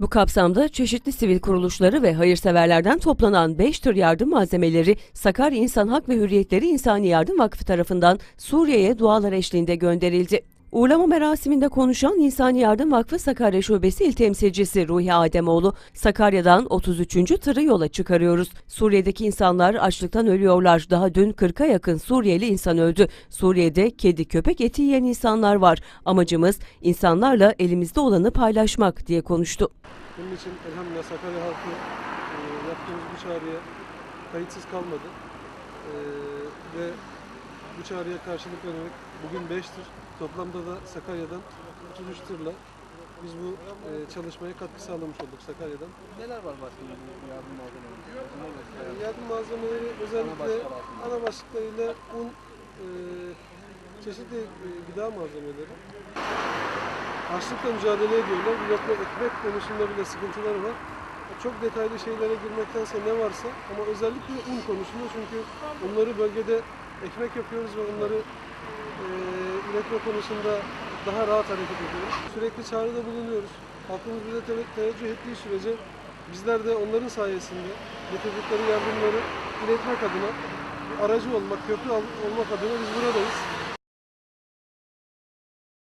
Bu kapsamda çeşitli sivil kuruluşları ve hayırseverlerden toplanan 5 tür yardım malzemeleri Sakarya İnsan Hak ve Hürriyetleri İnsani Yardım Vakfı tarafından Suriye'ye dualar eşliğinde gönderildi. Uğurlama merasiminde konuşan İnsani Yardım Vakfı Sakarya Şubesi İl Temsilcisi Ruhi Ademoğlu, Sakarya'dan 33. tırı yola çıkarıyoruz. Suriye'deki insanlar açlıktan ölüyorlar. Daha dün 40'a yakın Suriyeli insan öldü. Suriye'de kedi köpek eti yiyen insanlar var. Amacımız insanlarla elimizde olanı paylaşmak diye konuştu. Bunun için elhamdülillah Sakarya halkı e, yaptığımız bu çağrıya kayıtsız kalmadı. E, ve bu çağrıya karşılık vererek bugün 5'tir. Toplamda da Sakarya'dan 33 tırla biz bu e, çalışmaya katkı sağlamış olduk Sakarya'dan. Neler var başkanım bu yardım göster. yardım malzemeleri özellikle ana başlıklarıyla un, e, çeşitli e, gıda malzemeleri. Açlıkla mücadele ediyorlar. Bir lokma ekmek konusunda bile sıkıntıları var. Çok detaylı şeylere girmektense ne varsa ama özellikle un konusunda çünkü onları bölgede ekmek yapıyoruz ve onları e, üretme konusunda daha rahat hareket ediyoruz. Sürekli çağrıda bulunuyoruz. Halkımız bize te- teveccüh ettiği sürece bizler de onların sayesinde getirdikleri yardımları iletmek adına, aracı olmak, köprü olmak adına biz buradayız.